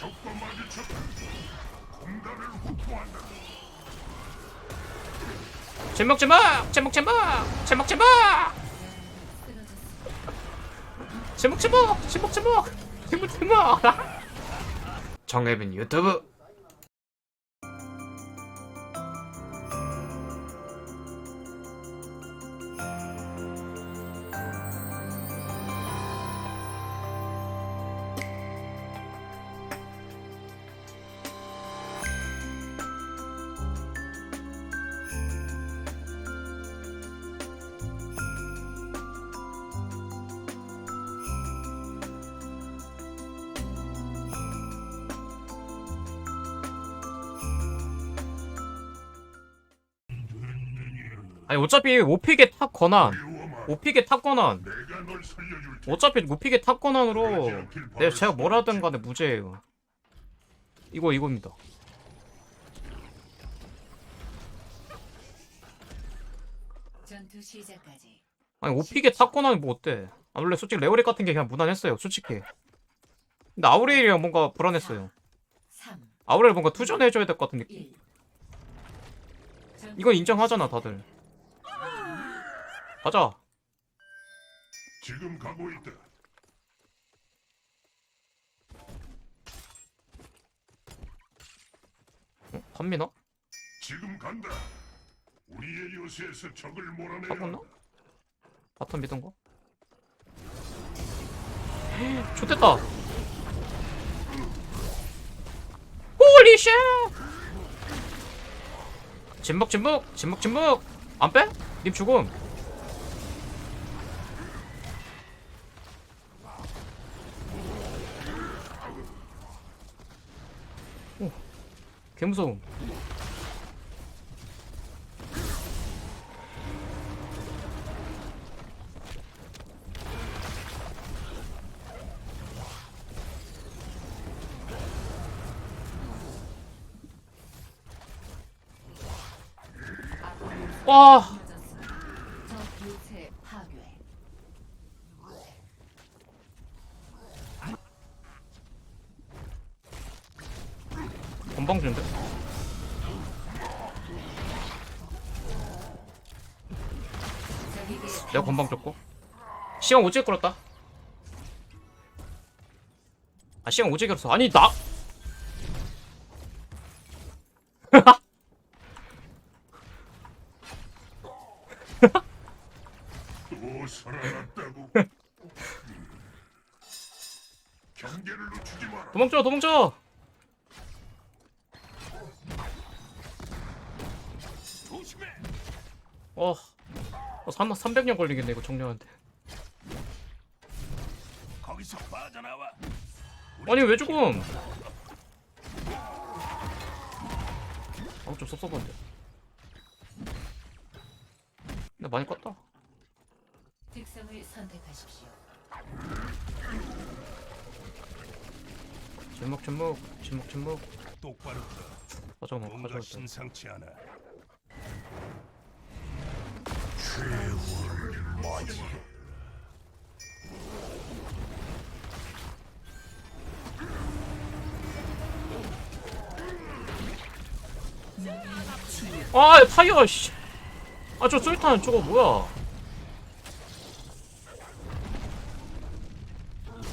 적과 마주쳤다. 공간을 확보한다. 제목 제목 제목 제목 제목 제목 제목 제목 제목 제목 제목 제목 정혜빈 유튜브 아니 어차피 오픽의 탑 권한. 오픽의 탑 권한. 어차피 오픽의 탑 권한으로 내가 제가 뭐라든 간에 무죄예요. 이거 이겁니다. 아니 오픽의 탑 권한이 뭐 어때? 아 원래 솔직히 레오릭 같은 게 그냥 무난했어요 솔직히. 근데 아우레일이랑 뭔가 불안했어요. 3, 아우레일 뭔가 투전해줘야 될 것 같은 느낌. 1 이건 인정하잖아 다들 가자 지금 가고 있다. 어? 한미나? 지금 간다. 우리의 요새에서 적을 몰아내야 가봤나? 한다. 바텀 미던 거? 좋됐다 홀리 쉣 진먹 진먹 진먹 진먹 안 빼? 님 죽음 개무서움. 와 적 요새 파괴 건방진데? 적에게 내가 건방 줬고 시간 오지게 끌었다 아 시간 오지게 끌었어 아니 나. 도망쳐 도망쳐. 어, 어 3, 300년 걸리겠네 이거 정리하는데 아니 왜 조금 아좀 섭섭한데 나 많이 껐다 특성을 선택하십시오. 침묵 침묵 침묵 침묵 똑바로 아 잠깐만 뭔가 가져왔다 신상치 않아. 최후를 맞이해. 아 파이어 씨. 아저 쏠탄 저거 뭐야?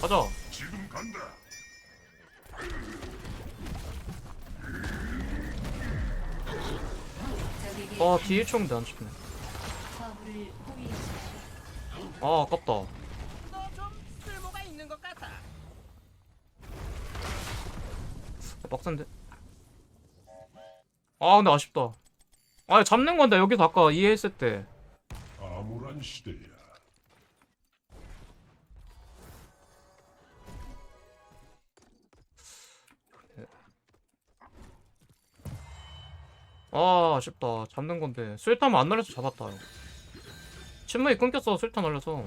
가자. 지금 간다. 아 뒤에 총인데 안 죽네. 아 아깝다. 빡센데. 아 근데 아쉽다. 아 잡는 건데 여기서 아까 이해했을 때. 암울한 시대야. 아 아쉽다. 잡는 건데 술탄 안 날려서 잡았다. 침묵이 끊겼어 술탄 날려서.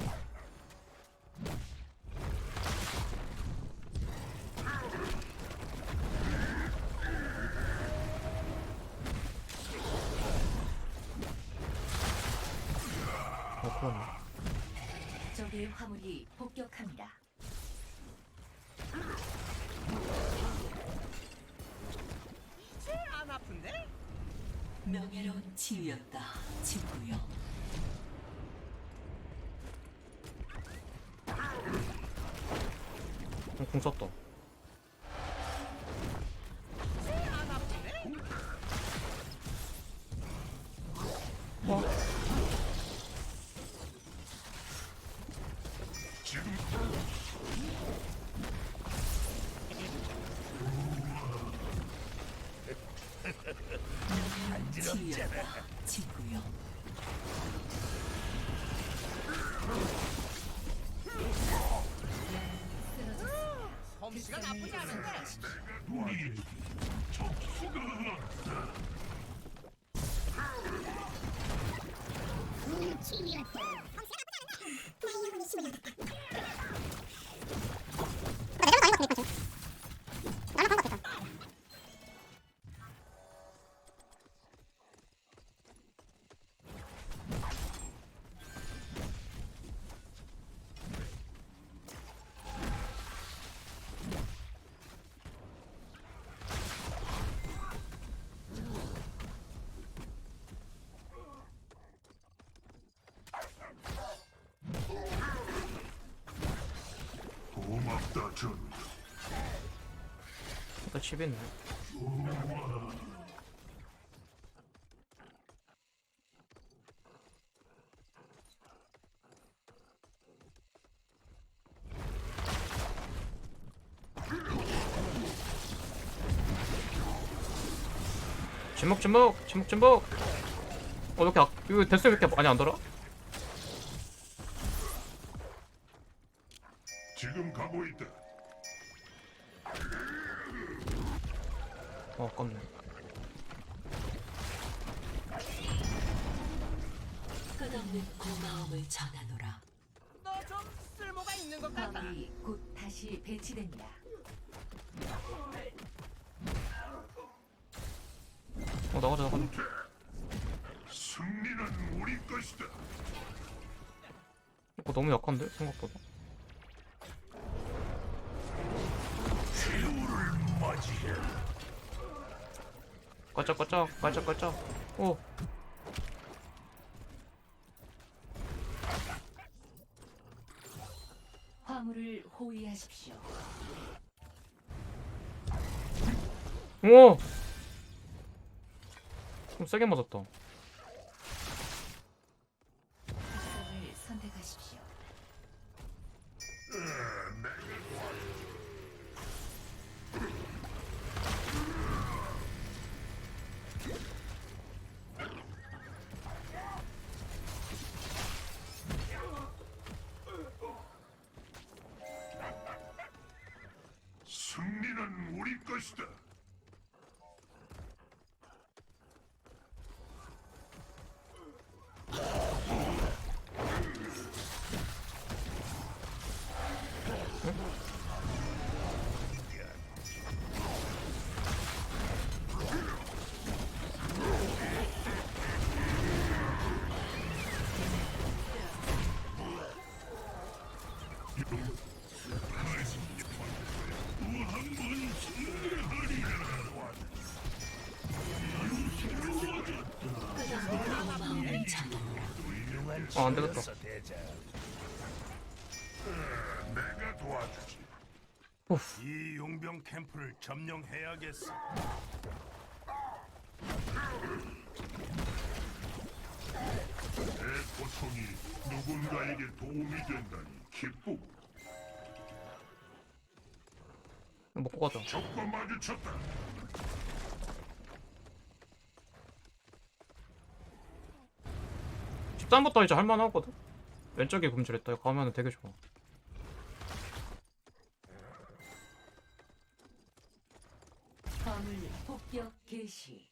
그러네. 적의 화물이 폭격합니다. 안 아픈데? 명예로운 치유였다, 친구여. 응, 공 썼다. 나쁘지 않은데 일단 집에 있네 침묵 침묵 침묵 침묵 어 이렇게 악- 이거 데스 왜 이렇게 많이 안 돌아? 지금 가고 있다. 어 아깝네 끝없는 고마움을 전하노라. 너 좀 쓸모가 있는 것 같아 곧 다시 배치됩니다. 어 나가자 나가자 승리는 우리 것이다. 이거 너무 약한데 생각보다 깔짝깔짝 깔짝깔짝 오 화물을 호위하십시오. 오! 좀 세게 맞았다. 승리는 아, 안 되겠다. 내가 도와주지. 이 용병 캠프를 점령해야겠어. 내 고통이 누군가에게 도움이 된다니 기쁘고 먹고 가자. 적과 마주쳤다. 집단부터 이제 할만하거든? 왼쪽에 굶주렸다. 이거 가면은 되게 좋아. 화물 폭격 개시.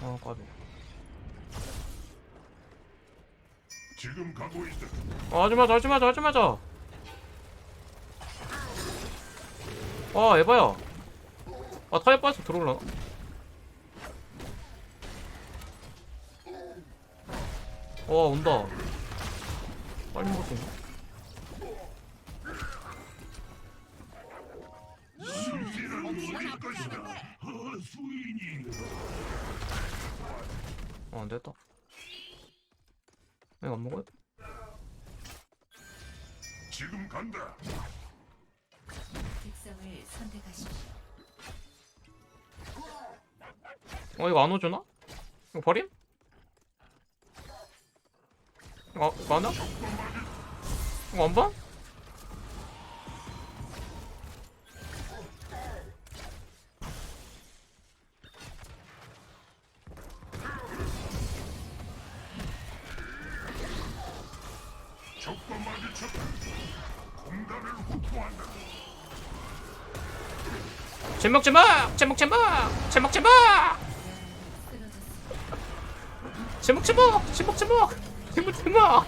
아, 까비. 지금 가고 있다. 아, 하지 마자, 하지 마자, 하지 마자. 아, 에바야. 아, 타이어 빠져서 들어올라나? 와, 온다. 빨리. 허수인이 어 안됐다 내가 안 먹어요? 지금 간다. 특성을 선택하십시오. 어 이거 안 오주나? 이거 버림? 마주쳤다. 공간을 확보한다. 제목 제목 제목 제목 제목. 제목 제목 제목 제목 제목 제목 아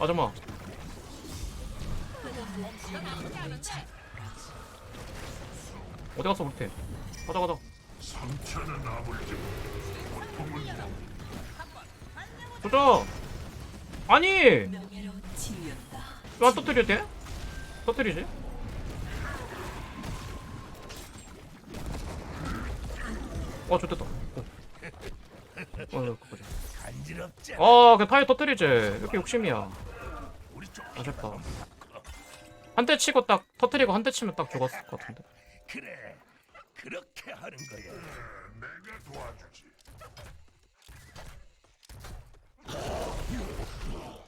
전하노라. 어디 갔어 우리 팀 가자 가자 상처는 아물지. 고통은 도전 아니 명예로운 치유였다. 왜안 터뜨려 돼? 터뜨리지 어 보자 아, 그 타이어 터뜨리지. 왜 이렇게 욕심이야. 아쉽다. 한 대 치고 딱 터뜨리고 한 대 치면 딱 죽었을 것 같은데. 그래. 그렇게 하는 거야. 내가 도와주지.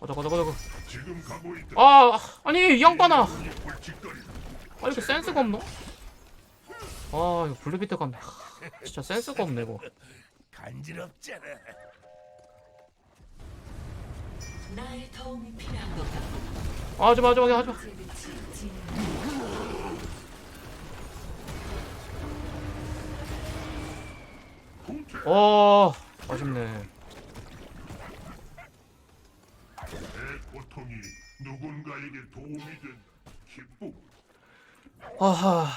가자, 가자, 가자. 지금 가고 있다. 아, 아니 이 양반아. 아 이렇게 센스가 없노? 아, 이거 블루비트. 하, 진짜 센스가 없네 이거. 간지럽잖아. 나의 도움이 필요한 것 같구나. 아, 하지 마, 하지 마, 하지 마. 재배치 진행. 어, 아쉽네. 내 고통이 누군가에게 도움이 된다. 기쁨. 아하.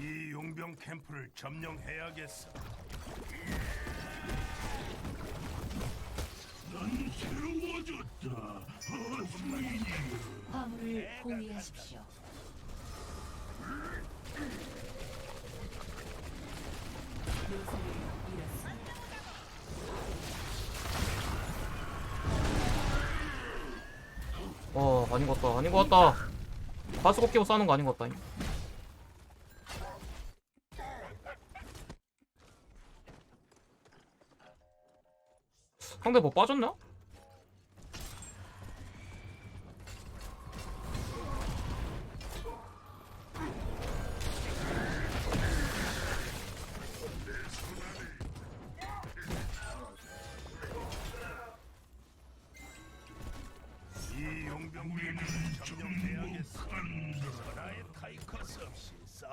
이 용병 캠프를 점령해야겠어. 난 새로워졌다. 화물을 잃었습니다. 어, 아닌 것 같다. 아닌 것 같다. 가스고 끼고 싸는 거 아닌 것 같다. 상대 뭐 빠졌나?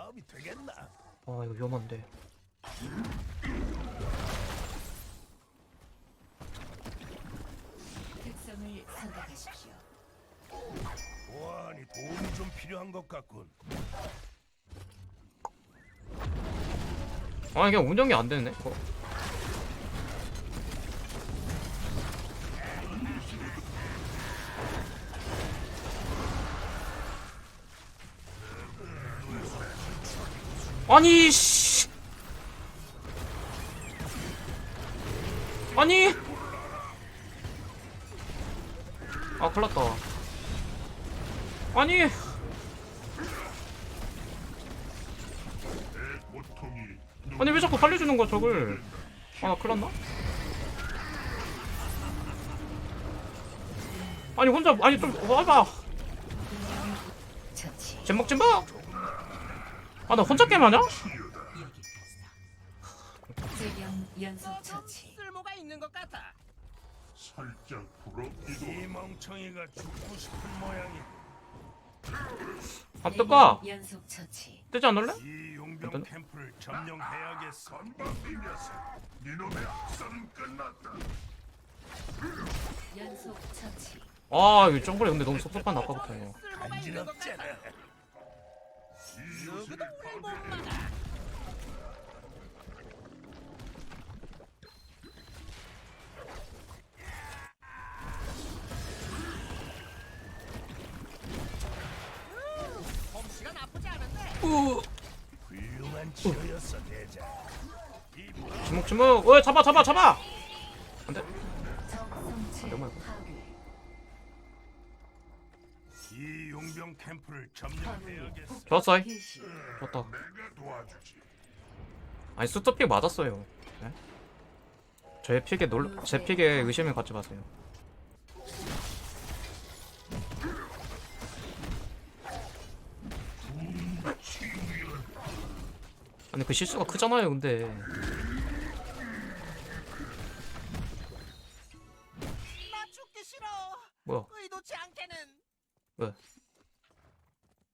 싸움이 되겠나? 아, 이거 위험한데. 특성을 선택하십시오. 보안이 도움이 좀 필요한 것 같군. 아, 이게 운영이 안 되네. 이거. 아니 씨. 아니. 아, 큰일났다. 아니. 아니 왜 자꾸 살려주는 거야 저걸 아나 큰일났나? 아니 혼자 아니 좀 와봐. 잼먹 잼먹 아 나 혼자 게임하냐? 연속 처치. 쓸모가 있는 것 같아. 살짝 부럽기도. 이 멍청이가 죽고 싶은 모양이. 밥 뜰까? 연속 처치. 뜨지 않을래? 이 용병 캠프를 점령해야겠어. 건방진 녀석. 니놈의 학살은 끝났다. 연속 처치. 아 이거 점프래 근데 너무 섭섭한 아까부터 이거 쓸모가 있는 것 같아. 이 누구도 우릴 못. 막아. 솜씨 위치가 나쁘지 않은데. 우 훌륭한 치료였어 대장. 주먹 주먹 어 잡아 잡아 잡아 안돼 적 성체 잠 캠프를 점령해야겠어. 좋았어 이 개시. 좋았다 내가 도와주지. 아니 수트픽 맞았어요 네? 제 픽에 놀, 제 픽에 의심을 갖지 마세요 아니 그 실수가 크잖아요 근데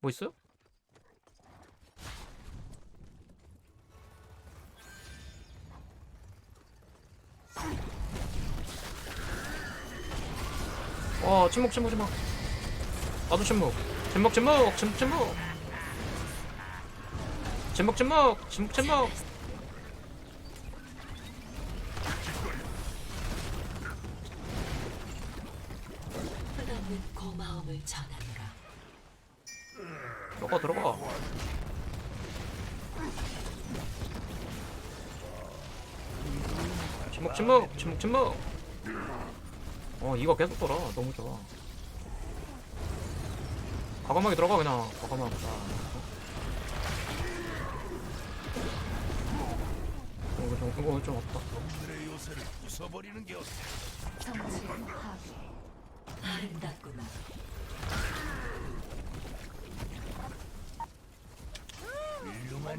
뭐 있어요? 와 침묵 침묵 침묵 나도 침묵 침묵 침묵 침묵 침묵 침묵 침묵 침묵 침묵 고마움을 전한다. 들어가 들어가. 침묵 침묵 침묵 침묵. 어 이거 계속 돌아. 너무 좋아. 과감하게 들어가 그냥. 과감하게. 어, 이거 좀 이거 좀 없다. 놈들의 요새를 부숴버리는 게 어때? 성체 파괴. 아름답구나. 훌륭한 치료였어.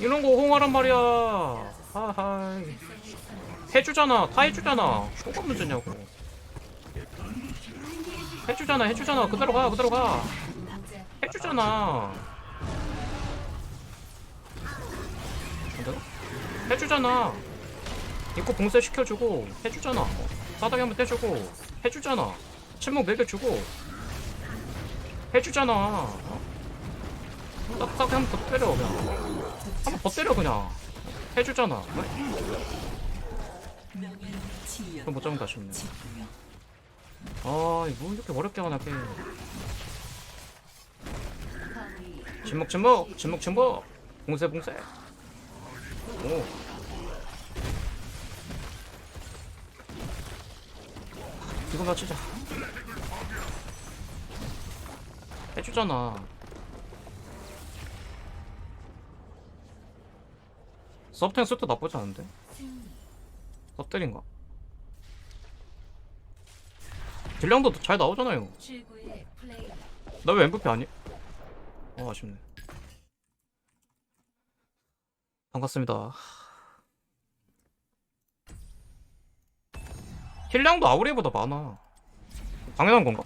이런 거 홍하란 말이야. 하하이 해주잖아. 다 해주잖아. 뭐가 문제냐고. 해주잖아 해주잖아. 그대로 가 그대로 가. 해주잖아? 해주잖아 입고 봉쇄 시켜주고 해주잖아 싸다기 한번 떼주고 해주잖아 침묵 매겨주고 해주잖아 어? 딱딱 한번 더 때려 그냥 한번 더 때려 그냥 해주잖아 어? 그럼 못 잡는다 싶네 집중력. 아 이거 뭐 이렇게 어렵게 하나 게임. 침묵 침묵 침묵 침묵 봉쇄 봉쇄 오 이거 맞추자 해주잖아 서브텐 수도 나쁘지 않은데. 서브텐인가 딜량도 잘 나오잖아요. 나 왜 MVP 아니? 어 아쉽네. 반갑습니다. 힐량도 아우리보다 많아. 당연한 건가?